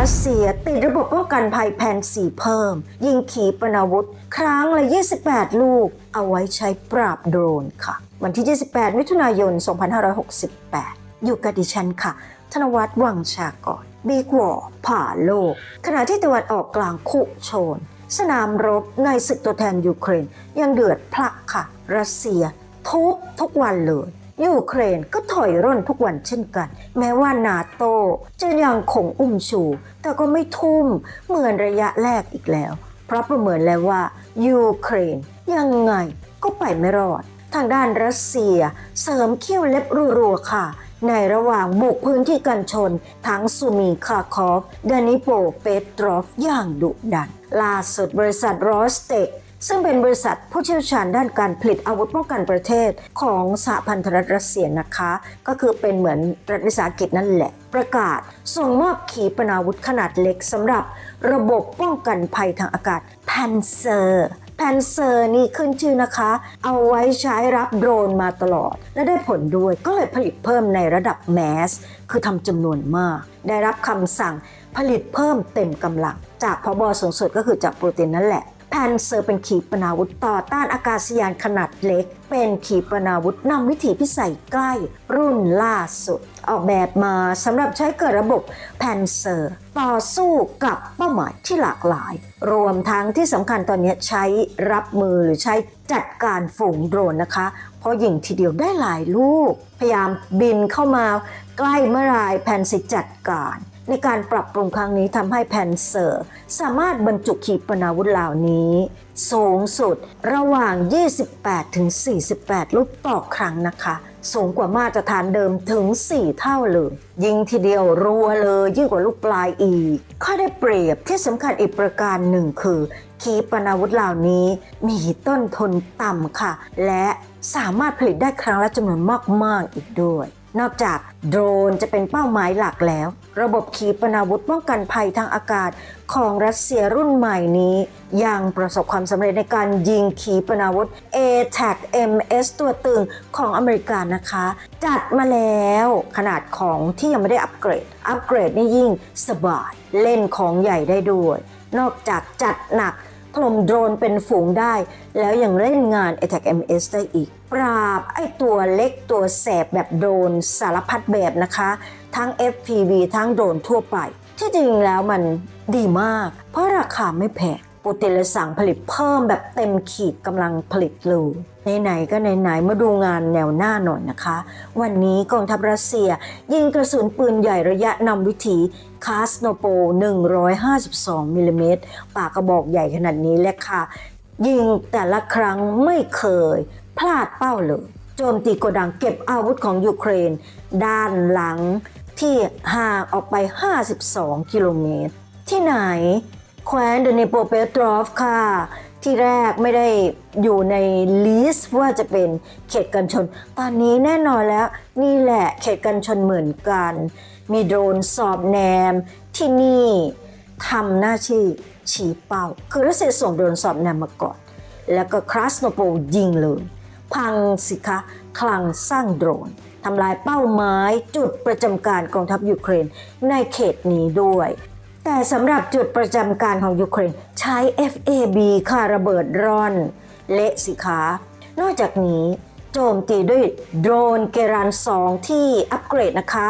รัสเซียติดระบบป้องกันภัยแผนสีเพิ่ม ยิงขีปนาวุธ ครั้งละ 28 ลูก เอาไว้ใช้ปราบโดรนค่ะ วันที่ 28 มิถุนายน 2568 อยู่กับดิฉันค่ะ ธนวัฒน์วังชากรบีกวอผ่าโลก ขณะที่ตะวันออกกลางคุโชน สนามรบในศึกตัวแทนยูเครน ยังเดือดพลักค่ะ รัสเซียทุบทุกวันเลย ยูเครนก็ถอยร่นทุกวันเช่นกัน แม้ว่านาโตจะยังคงอุ้มชู แต่ก็ไม่ทุ่มเหมือนระยะแรกอีกแล้ว เพราะประเมินแล้วว่ายูเครนยังไงก็ไปไม่รอด ทางด้านรัสเซียเสริมเขี้ยวเล็บรัวๆค่ะ ในระหว่างบุกพื้นที่กันชน ทั้งซูมีคาคอฟดานิโปเปตรอฟอย่างดุดันล่าสุดบริษัทรอสเต k ซึ่งเป็นบริษัทผู้เชี่ยวชาญด้านการผลิตอาวุธป้องกันประเทศของสหพันธรัฐรัสเซียนะคะ ก็คือเป็นเหมือนรัฐวิสาหกิจนั่นแหละ ประกาศส่งมอบขีปนาวุธขนาดเล็กสำหรับระบบป้องกันภัยทางอากาศแพนเซอร์แพนเซอร์นี่ขึ้นชื่อนะคะ เอาไว้ใช้รับโดรนมาตลอด และได้ผลด้วยก็เลยผลิตเพิ่มในระดับแมส คือทำจำนวนมาก ได้รับคำสั่งผลิตเพิ่มเต็มกำลัง จากพบสูงสุดก็คือจากโปรตีนนั่นแหละ แพนเซอร์เป็นขีปนาวุธต่อต้านอากาศยานขนาดเล็ก เป็นขีปนาวุธนำวิถีพิสัยใกล้ รุ่นล่าสุด ออกแบบมาสำหรับใช้เกิดระบบแพนเซอร์ต่อสู้กับเป้าหมายที่หลากหลาย รวมทั้งที่สำคัญตอนนี้ใช้รับมือหรือใช้จัดการฝูงโดรนนะคะ เพราะยิงทีเดียวได้หลายลูก พยายามบินเข้ามาใกล้เมื่อไรแพนสิจัดการ ในการปรับปรุงครั้งนี้ทำให้แพนเซอร์ สามารถบรรจุขีปนาวุธเหล่านี้ สูงสุดระหว่าง 28 ถึง 48 ลูกต่อครั้งนะคะ สูงกว่ามาตรฐานเดิมถึง 4 เท่าเลย ยิงทีเดียวรัวเลยยิ่งกว่าลูกปลายอีก ข้อได้เปรียบที่สำคัญอีกประการหนึ่งคือ ขีปนาวุธเหล่านี้มีต้นทุนต่ำค่ะ และสามารถผลิตได้ครั้งละจำนวนมากๆอีกด้วย นอกจากโดรนจะเป็นเป้าหมายหลักแล้ว ระบบขีปนาวุธป้องกันภัยทางอากาศของรัสเซียรุ่นใหม่นี้ ยังประสบความสำเร็จในการยิงขีปนาวุธ A-TAC MS ตัวตึงของอเมริกานะคะ จัดมาแล้วขนาดของที่ยังไม่ได้อัปเกรด อัปเกรดนี่ยิ่งสบาย เล่นของใหญ่ได้ด้วย นอกจากจัดหนัก ถล่มโดรนเป็นฝูงได้ แล้วยังเล่นงาน Attack MS ได้อีก ปราบไอตัวเล็กตัวแสบแบบโดรนสารพัดแบบนะคะ ทั้ง FPV ทั้งโดรนทั่วไป ที่จริงแล้วมันดีมาก เพราะราคาไม่แพง ปูตินเลยสั่งผลิตเพิ่มแบบเต็มขีดกำลังผลิตเลยไหนๆก็ไหนๆมาดูงานแนวหน้าหน่อยนะคะ วันนี้กองทัพรัสเซีย ยิงกระสุนปืนใหญ่ระยะนำวิถีคาสโนโป 152มิลลิเมตรปากกระบอกใหญ่ขนาดนี้แหละค่ะ ยิงแต่ละครั้งไม่เคย พลาดเป้าเลยโจมตีโกดังเก็บอาวุธของยูเครน ด้านหลังที่ห่างออกไป 52 กิโลเมตร ที่ไหน แคว้นเดนิโปเปตรอฟค่ะ ที่แรกไม่ได้อยู่ในลิสต์ว่าจะเป็นเขตกันชน ตอนนี้แน่นอนแล้วนี่แหละเขตกันชนเหมือนกัน มีโดรนสอบแนมที่นี่ทำหน้าที่ชี้เป้า คือรัสเซียส่งโดรนสอบแนมมาก่อน แล้วก็คราสโนโปยิงเลย พังสิคะคลังสร้างโดรนทำลายเป้าหมายจุดประจำการกองทัพยูเครนในเขตนี้ด้วย แต่สำหรับจุดประจำการของยูเครนใช้ FAB ค่ะระเบิดร่อน เละสิคะ นอกจากนี้โจมตีด้วยโดรนเกรัน 2 ที่อัปเกรดนะคะ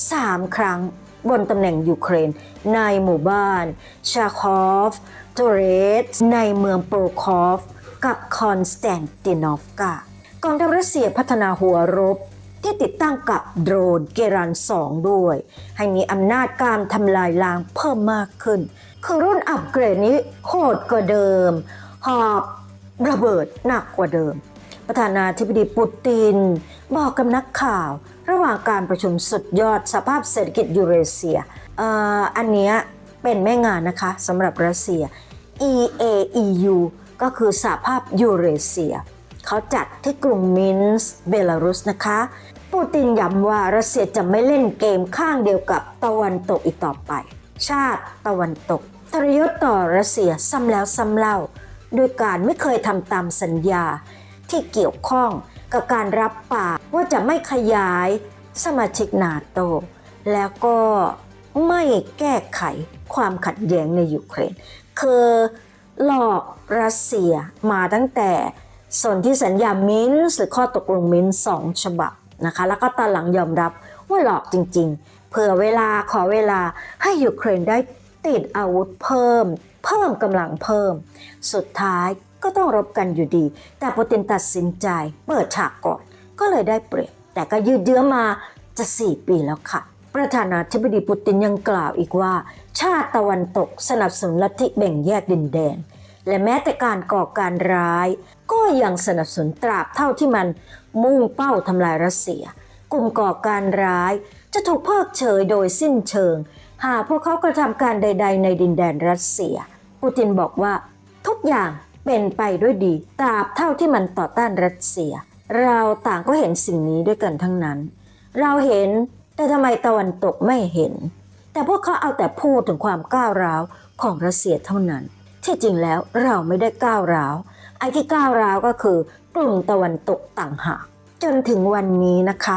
3 ครั้งบนตำแหน่งยูเครน ในหมู่บ้าน ชาคอฟโตเรสในเมืองโปรคอฟ กับคอนสแตนตินอฟกากองทัพรัสเซียพัฒนาหัวรบ ที่ติดตั้งกับโดรนเกรัน 2 ด้วย ให้มีอำนาจการทำลายล้างเพิ่มมากขึ้น คือรุ่นอัปเกรดนี้โหดกว่าเดิม หอบระเบิดหนักกว่าเดิม ประธานาธิบดีปูติน บอกกับนักข่าว ระหว่างการประชุมสุดยอดสภาพเศรษฐกิจยูเรเซียออันนี้เป็นแม่งานนะคะสำหรับรัสเซีย EAEU ก็คือสหภาพยูเรเซีย เขาจัดที่กรุงมินส์เบลารุสนะคะปูตินย้ำว่ารัสเซียจะไม่เล่นเกมข้างเดียวกับตะวันตกอีกต่อไป ชาติตะวันตก ทรยศต่อรัสเซียซ้ำแล้วซ้ำเล่าโดยการไม่เคยทำตามสัญญาที่เกี่ยวข้องกับการรับปากว่าจะไม่ขยายสมาชิกนาโต แล้วก็ไม่แก้ไขความขัดแย้งในยูเครน คือหลอกรัสเซียมาตั้งแต่ สนที่สัญญามินส์หรือข้อตกลงมินส์สองฉบับนะคะ แล้วก็ตอนหลังยอมรับว่าหลอกจริง ๆ เผื่อเวลาขอเวลาให้ยูเครนได้ติดอาวุธเพิ่ม เพิ่มกำลังเพิ่ม สุดท้ายก็ต้องรบกันอยู่ดี แต่ปูตินตัดสินใจเปิดฉากก่อน ก็เลยได้เปรียบแต่ก็ยืดเยื้อมาจะ 4 ปีแล้วค่ะ ประธานาธิบดีปูตินยังกล่าวอีกว่า ชาติตะวันตกสนับสนุนลัทธิแบ่งแยกดินแดน และแม้แต่การก่อการร้าย ก็ยังสนับสนุนตราบเท่าที่มันมุ่งเป้าทำลายรัสเซีย กลุ่มก่อการร้ายจะถูกเพิกเฉยโดยสิ้นเชิง หากพวกเขากระทำการใด ๆ ในดินแดนรัสเซีย ปูตินบอกว่า ทุกอย่างเป็นไปด้วยดีตราบเท่าที่มันต่อต้านรัสเซีย เราต่างก็เห็นสิ่งนี้ด้วยกันทั้งนั้น เราเห็นแต่ทำไมตะวันตกไม่เห็น แต่พวกเขาเอาแต่พูดถึงความก้าวร้าวของรัสเซียเท่านั้น ที่จริงแล้วเราไม่ได้ก้าวร้าว ไอ้ที่ก้าวร้าวก็คือกลุ่มตะวันตกต่างหากจนถึงวันนี้นะคะ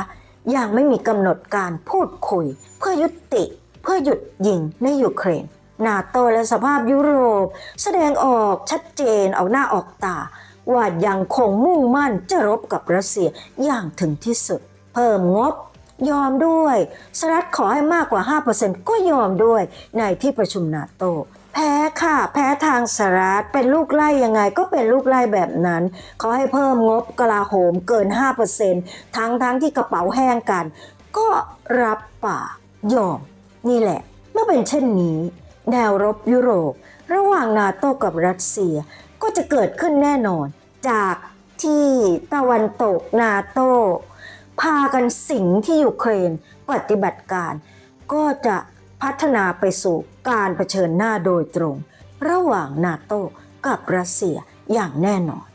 ยังไม่มีกำหนดการพูดคุย เพื่อยุติ เพื่อหยุดยิงในยูเครนนาโตและสภาพยุโรป แสดงออกชัดเจนออกหน้าออกตา ว่ายังคงมุ่งมั่นจะรบกับรัสเซียอย่างถึงที่สุด เพิ่มงบ ยอมด้วยสหรัฐขอให้มากกว่า 5%ก็ยอมด้วยในที่ประชุมนาโต แพ้ค่ะ แพ้ทางสหรัฐเป็นลูกไล่ยังไงก็เป็นลูกไล่แบบนั้นเขาให้เพิ่มงบกลาโหมเกิน 5%ทั้งทั้งที่กระเป๋าแห้งกัน ก็รับปากยอม นี่แหละ เมื่อเป็นเช่นนี้ แนวรบยุโรป ระหว่างนาโตกับรัสเซียก็จะเกิดขึ้นแน่นอน จากที่ตะวันตกนาโต พากันสิงที่ยูเครนปฏิบัติการ ก็จะ พัฒนาไปสู่การเผชิญหน้าโดยตรง ระหว่างนาโตกับรัสเซียอย่างแน่นอน